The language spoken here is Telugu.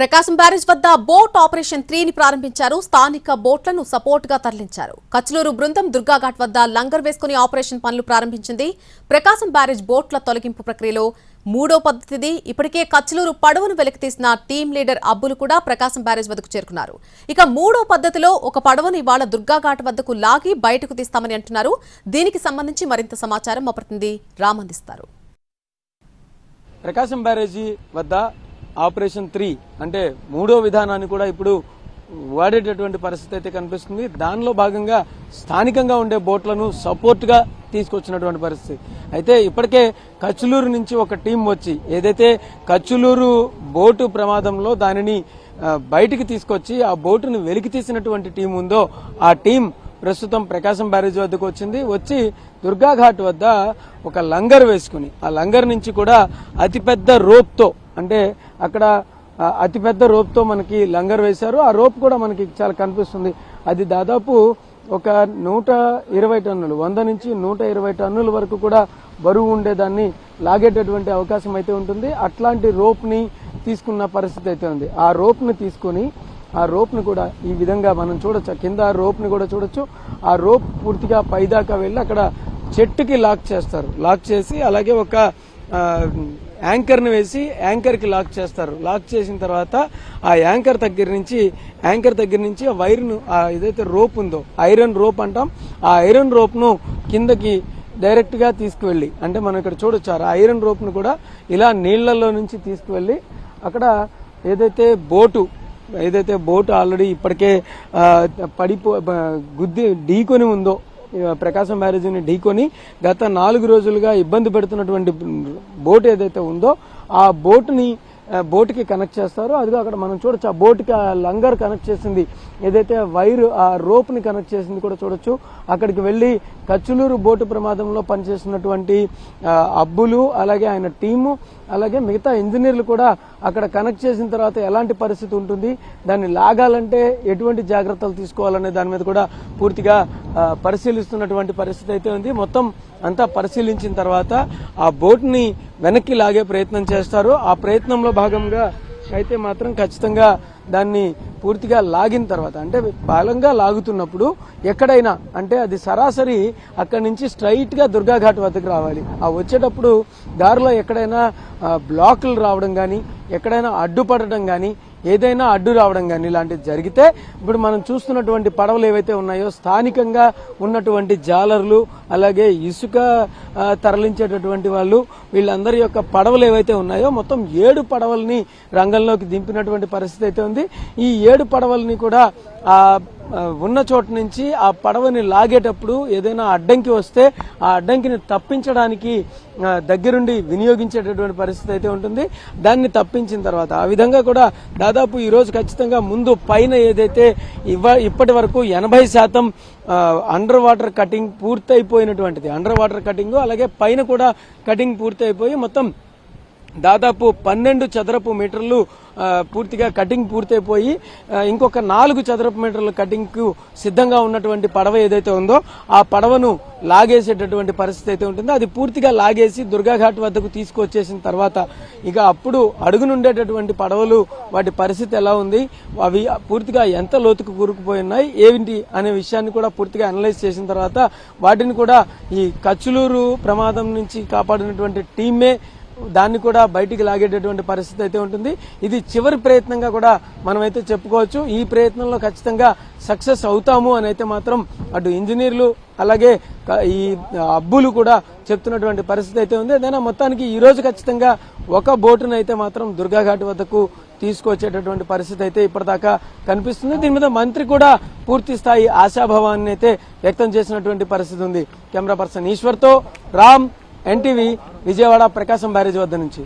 ప్రకాశం బ్యారేజ్ వద్ద బోట్ ఆపరేషన్ త్రీని ప్రారంభించారు. స్థానిక బోట్లను సపోర్ట్గా తరలించారు. కచ్లూరు బృందం దుర్గాఘాట్ వద్ద లంగర్ వేసుకుని ఆపరేషన్ పనులు ప్రారంభించింది. ప్రకాశం బ్యారేజ్ బోట్ల తొలగింపు ప్రక్రియలో మూడో పద్ధతిది. ఇప్పటికే కచ్లూరు పడవను వెలికితీసిన టీం లీడర్ అబ్బులు కూడా ప్రకాశం బ్యారేజ్ వద్దకు చేరుకున్నారు. ఇక మూడో పద్ధతిలో ఒక పడవను ఇవాళ దుర్గాఘాట్ వద్దకు లాగి బయటకు తీస్తామని అంటున్నారు. దీనికి సంబంధించి మరింత సమాచారం మా ప్రతినిధి రామ్ అందిస్తారు. ప్రకాశం బ్యారేజీ వద్ద ఆపరేషన్ త్రీ అంటే మూడో విధానాన్ని కూడా ఇప్పుడు వాడేటటువంటి పరిస్థితి అయితే కనిపిస్తుంది. దానిలో భాగంగా స్థానికంగా ఉండే బోట్లను సపోర్ట్గా తీసుకొచ్చినటువంటి పరిస్థితి. అయితే ఇప్పటికే కచ్చులూరు నుంచి ఒక టీం వచ్చి ఏదైతే కచ్చులూరు బోటు ప్రమాదంలో దానిని బయటికి తీసుకొచ్చి ఆ బోటును వెలికి తీసినటువంటి టీం ఉందో ఆ టీం ప్రస్తుతం ప్రకాశం బ్యారేజ్ వద్దకు వచ్చింది. వచ్చి దుర్గాఘాట్ వద్ద ఒక లంగర్ వేసుకుని ఆ లంగర్ నుంచి కూడా అతిపెద్ద రోప్తో అంటే అక్కడ అతిపెద్ద రోప్తో మనకి లంగర్ వేశారు. ఆ రోప్ కూడా మనకి చాలా కనిపిస్తుంది. అది దాదాపు ఒక నూట ఇరవై టన్నులు వంద నుంచి నూట ఇరవై టన్నుల వరకు కూడా బరువు ఉండేదాన్ని లాగేటటువంటి అవకాశం అయితే ఉంటుంది. అట్లాంటి రోప్ని తీసుకున్న పరిస్థితి అయితే ఉంది. ఆ రోప్ని తీసుకొని ఆ రోప్ని కూడా ఈ విధంగా మనం చూడొచ్చు. కింద ఆ రోప్ని కూడా చూడొచ్చు. ఆ రోప్ పూర్తిగా పైదాకా వెళ్ళి అక్కడ చెట్టుకి లాక్ చేస్తారు. లాక్ చేసి అలాగే ఒక యాంకర్ని వేసి యాంకర్కి లాక్ చేస్తారు. లాక్ చేసిన తర్వాత ఆ యాంకర్ దగ్గర నుంచి యాంకర్ దగ్గర నుంచి ఆ వైర్ను ఆ ఏదైతే రోప్ ఉందో ఐరన్ రోప్ అంటాం ఆ ఐరన్ రోప్ను కిందకి డైరెక్ట్గా తీసుకువెళ్ళి అంటే మనం ఇక్కడ చూడొచ్చు ఆ ఐరన్ రోప్ను కూడా ఇలా నీళ్ళలో నుంచి తీసుకువెళ్ళి అక్కడ ఏదైతే బోటు ఏదైతే బోటు ఆల్రెడీ ఇప్పటికే పడిపో గుద్ది ఢీకొని ఉందో ప్రకాశం బ్యారేజీని ఢీకొని గత నాలుగు రోజులుగా ఇబ్బంది పెడుతున్నటువంటి బోట్ ఏదైతే ఉందో ఆ బోటుని బోటుకి కనెక్ట్ చేస్తారో. అదిగో అక్కడ మనం చూడొచ్చు ఆ బోటుకి ఆ లంగర్ కనెక్ట్ చేసింది. ఏదైతే వైర్ ఆ రోప్ని కనెక్ట్ చేసింది కూడా చూడొచ్చు. అక్కడికి వెళ్ళి కచ్చులూరు బోటు ప్రమాదంలో పనిచేస్తున్నటువంటి అబ్బులు అలాగే ఆయన టీము అలాగే మిగతా ఇంజనీర్లు కూడా అక్కడ కనెక్ట్ చేసిన తర్వాత ఎలాంటి పరిస్థితి ఉంటుంది దాన్ని లాగాలంటే ఎటువంటి జాగ్రత్తలు తీసుకోవాలనే దాని మీద కూడా పూర్తిగా పరిశీలిస్తున్నటువంటి పరిస్థితి అయితే ఉంది. మొత్తం అంతా పరిశీలించిన తర్వాత ఆ బోట్ని వెనక్కి లాగే ప్రయత్నం చేస్తారు. ఆ ప్రయత్నంలో భాగంగా అయితే మాత్రం ఖచ్చితంగా దాన్ని పూర్తిగా లాగిన తర్వాత అంటే బలంగా లాగుతున్నప్పుడు ఎక్కడైనా అంటే అది సరాసరి అక్కడి నుంచి స్ట్రైట్గా దుర్గాఘాట్ వద్దకు రావాలి. ఆ వచ్చేటప్పుడు దారిలో ఎక్కడైనా బ్లాకులు రావడం కానీ ఎక్కడైనా అడ్డుపడడం కానీ ఏదైనా అడ్డు రావడం కానీ ఇలాంటివి జరిగితే ఇప్పుడు మనం చూస్తున్నటువంటి పడవలు ఏవైతే ఉన్నాయో స్థానికంగా ఉన్నటువంటి జాలర్లు అలాగే ఇసుక తరలించేటటువంటి వాళ్ళు వీళ్ళందరి యొక్క పడవలు ఏవైతే ఉన్నాయో మొత్తం ఏడు పడవల్ని రంగంలోకి దింపినటువంటి పరిస్థితి అయితే ఉంది. ఈ ఏడు పడవల్ని కూడా ఆ, ఉన్న చోట నుంచి ఆ పడవని లాగేటప్పుడు ఏదైనా అడ్డంకి వస్తే ఆ అడ్డంకిని తప్పించడానికి దగ్గరుండి వినియోగించేటటువంటి పరిస్థితి అయితే ఉంటుంది. దాన్ని తప్పించిన తర్వాత ఆ విధంగా కూడా దాదాపు ఈరోజు ఖచ్చితంగా ముందు పైన ఏదైతే ఇవ్వ ఇప్పటి వరకు ఎనభై శాతం అండర్ వాటర్ కటింగ్ పూర్తయిపోయినటువంటిది అండర్ వాటర్ కటింగ్ అలాగే పైన కూడా కటింగ్ పూర్తయిపోయి మొత్తం దాదాపు పన్నెండు చదరపు మీటర్లు పూర్తిగా కటింగ్ పూర్తయిపోయి ఇంకొక నాలుగు చదరపు మీటర్ల కటింగ్కు సిద్ధంగా ఉన్నటువంటి పడవ ఏదైతే ఉందో ఆ పడవను లాగేసేటటువంటి పరిస్థితి అయితే ఉంటుందో అది పూర్తిగా లాగేసి దుర్గాఘాట్ వద్దకు తీసుకొచ్చేసిన తర్వాత ఇక అప్పుడు అడుగునుండేటటువంటి పడవలు వాటి పరిస్థితి ఎలా ఉంది అవి పూర్తిగా ఎంత లోతుకు కూరుకుపోయినాయి ఏమిటి అనే విషయాన్ని కూడా పూర్తిగా అనలైజ్ చేసిన తర్వాత వాటిని కూడా ఈ కచ్చులూరు ప్రమాదం నుంచి కాపాడినటువంటి టీమే దాన్ని కూడా బయటికి లాగేటటువంటి పరిస్థితి అయితే ఉంటుంది. ఇది చివరి ప్రయత్నంగా కూడా మనమైతే చెప్పుకోవచ్చు. ఈ ప్రయత్నంలో ఖచ్చితంగా సక్సెస్ అవుతాము అని అయితే మాత్రం అటు ఇంజనీర్లు అలాగే ఈ అబ్బులు కూడా చెప్తున్నటువంటి పరిస్థితి అయితే ఉంది. ఏదైనా మొత్తానికి ఈ రోజు ఖచ్చితంగా ఒక బోటును అయితే మాత్రం దుర్గాఘాట్ వద్దకు తీసుకొచ్చేటటువంటి పరిస్థితి అయితే ఇప్పటిదాకా కనిపిస్తుంది. దీని మీద మంత్రి కూడా పూర్తి స్థాయి ఆశాభావాన్ని అయితే వ్యక్తం చేసినటువంటి పరిస్థితి ఉంది. కెమెరా పర్సన్ ఈశ్వర్తో రామ్ ఎన్టీవీ విజయవాడ ప్రకాశం బ్యారేజ్ వద్ద నుంచి.